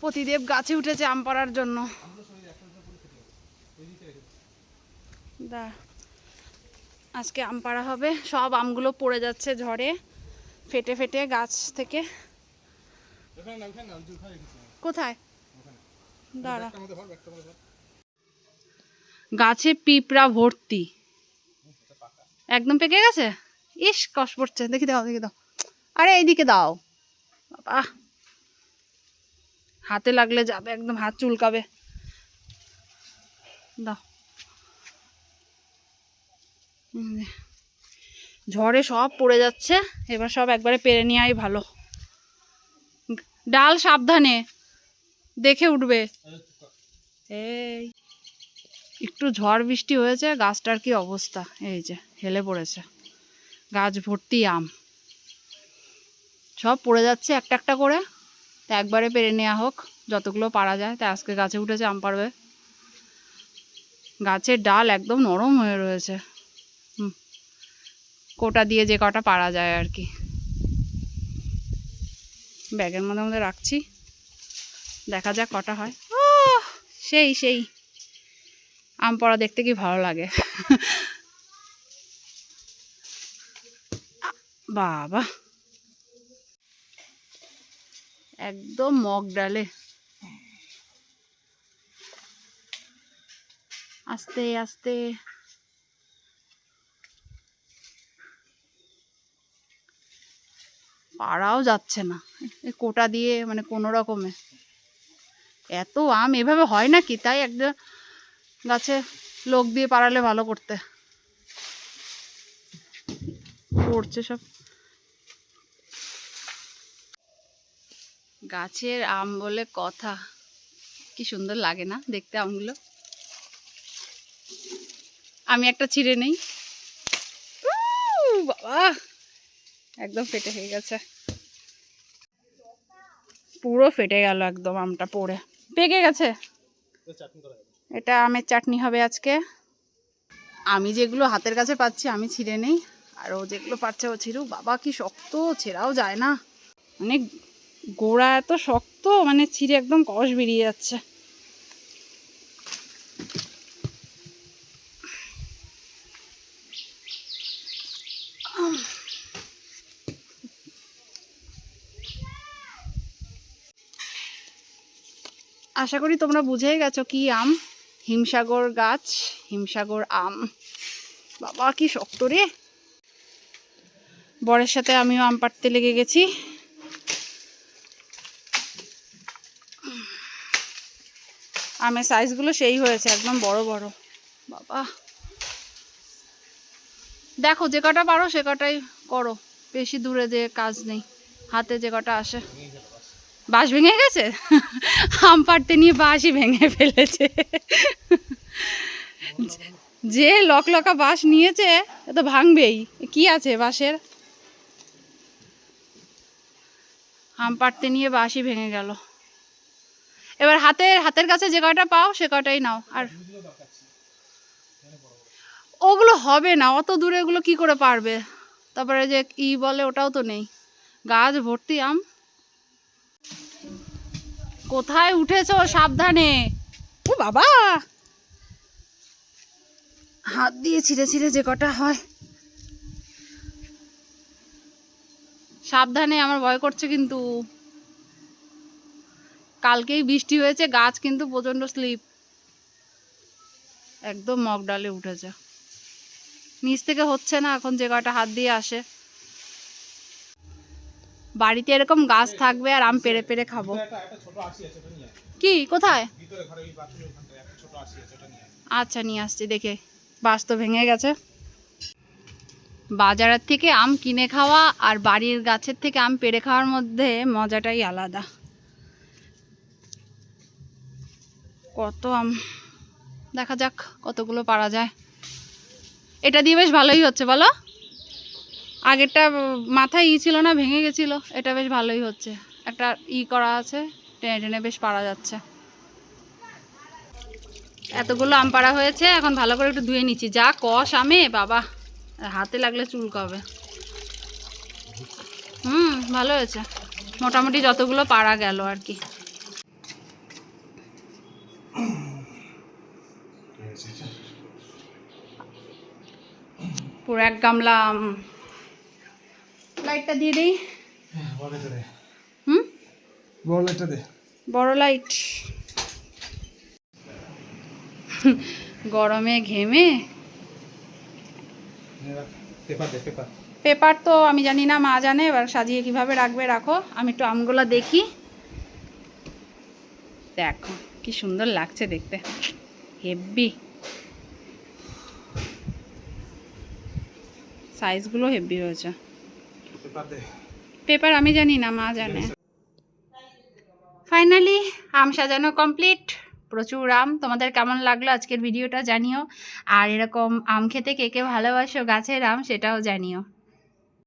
প্রতিদেব গাছে উঠেছে আম পাড়ার জন্য। দা, আজকে আম পাড়া হবে। সব আমগুলো পড়ে যাচ্ছে ঝড়ে, ফেটে ফেটে গাছ থেকে। কোথায়? দাঁড়া। গাছে পিঁপড়া ভর্তি। একদম পেকে গেছে? ইস, কষ পড়ছে। দেখি দাও দেখি দাও। আরে, এইদিকে দাও। বাবা। হাতে লাগলে যাবে, একদম হাত চুলকাবে। ঝড়ে সব পড়ে যাচ্ছে, এবার সব একবারে পেরে নেওয়াই ভালো। ডাল সাবধানে, দেখে উঠবে। এই, একটু ঝড় বৃষ্টি হয়েছে, গাছটার কি অবস্থা? এই যে, হেলে পড়েছে। গাছ ভর্তি আম। সব পড়ে যাচ্ছে একটা একটা করে। তা একবারে পেরে নেওয়া হোক, যতগুলো পারা যায়। তা আজকে গাছে উঠেছে, আম পারবে গাছের ডাল একদম নরম হয়ে রয়েছে। কোটা দিয়ে যে কটা পারা যায় আর কি। ব্যাগের মধ্যে মধ্যে রাখছি। দেখা যাক কটা হয়। ও সেই সেই। আম পড়া দেখতে কি ভালো লাগে। বাবা। একদম মগ ডালে। আস্তে আস্তে। পাড়াও যাচ্ছে না। কোটা দিয়ে মানে কোনো রকমে। এত আম এভাবে হয় নাকি তাই একটা গাছে লোক দিয়ে পাড়ালে ভালো করতে। পড়ছে সব। গাছের আম বলে কথা। কি সুন্দর লাগে না দেখতে আমগুলো। আমি একটা ছিঁড়ে নেই। বাবা! একদম ফেটে হয়ে গেছে। পুরো ফেটে গেল একদম আমটা পড়ে। পেকে গেছে? এটা আমের চাটনি হবে আজকে। আমি যেগুলো হাতের কাছে পাচ্ছি, আমি ছিঁড়ে নেই। আর ও যেগুলো পাচ্ছে ও ছিঁড়ুক। বাবা, কি শক্ত, ছেঁড়াও যায় না। মানে গোড়া এত শক্ত মানে ছিঁড়ে একদম কষ বেরিয়ে যাচ্ছে। আশা করি তোমরা বুঝেই গেছো কি আম। হিমসাগর গাছ, হিমসাগর আম। বাবা, কি শক্ত রে। বরের সাথে আমিও আম পাড়তে লেগে গেছি। আমের সাইজগুলো সেই হয়েছে, একদম বড় বড়। বাবা। দেখো, যে কটা পারো সে কটাই করো। বেশি দূরে যে কাজ নেই, হাতে যে কটা আসে। বাঁশ ভেঙে গেছে? আম পাড়তে নিয়ে বাঁশই ভেঙে ফেলেছে। যে লকলকা বাঁশ নিয়েছে, এ তো ভাঙবেই। কি আছে বাঁশের? আম পাড়তে নিয়ে বাঁশই ভেঙে গেল। এবার হাতের হাতের কাছে যে কটা পাও, সে কটাই নাও, আর ওগুলো হবে না, অত দূরে এগুলো কি করে পারবে? তারপরে যে ই বলে, ওটাও তো নেই। গাছ, ভর্তি আম। কোথায় উঠেছো সাবধানে? ও বাবা! হাত দিয়ে ছিঁড়ে ছিঁড়ে যে কটা হয়। সাবধানে, আমার ভয় করছে কিন্তু। কালকেই বৃষ্টি হয়েছে, গাছ কিন্তু প্রচণ্ড স্লিপ। একদম মগ ডালে উঠেছে। নিচ থেকে হচ্ছে না, এখন যে কটা হাত দিয়ে আসে। বাড়িতে এরকম গাছ থাকবে আর আম পেরে পেরে খাব। কি, কোথায়? আচ্ছা নিয়ে আসছি, দেখে। বাস তো ভেঙে গেছে। বাজারের থেকে আম কিনে খাওয়া আর বাড়ির গাছের থেকে আম পেরে খাওয়ার মধ্যে মজাটাই আলাদা। কত আম দেখা যাক কতগুলো পারা যায়। এটা দিয়ে বেশ ভালোই হচ্ছে, বলো? আগেরটা মাথায় ই ছিল না, ভেঙে গেছিল। এটা বেশ ভালোই হচ্ছে। একটা ই করা আছে, টেনে টেনে বেশ পারা যাচ্ছে। এতগুলো আম পাড়া হয়েছে, এখন ভালো করে একটু ধুয়ে নিচ্ছি। যা কষ আমে, বাবা। হাতে লাগলে চুলকাবে। হুম, ভালো হয়েছে। মোটামুটি যতগুলো পারা গেল আর কি। পুরো এক গামলা লাইটটা দিয়ে দিই। হ্যাঁ হুম? বড় লাইটটা দে। বড় লাইট গরমে ঘেমে? Paper paper. পেপার তো আমি জানি না মা জানে। এবার সাজিয়ে কীভাবে রাখবে রাখো। আমি একটু আমগুলো দেখি। দেখো কি সুন্দর লাগছে দেখতে। হেব্বি সাইজগুলো হেভি হয়েছে পেপার আমি জানি না মা জানে। ফাইনালি আম সাজানো কমপ্লিট। প্রচুর আম। তোমাদের কেমন লাগল আজকের ভিডিওটা জানিও। আর এরকম আম খেতে কে কে ভালোবাসো গাছের আম সেটাও জানিও।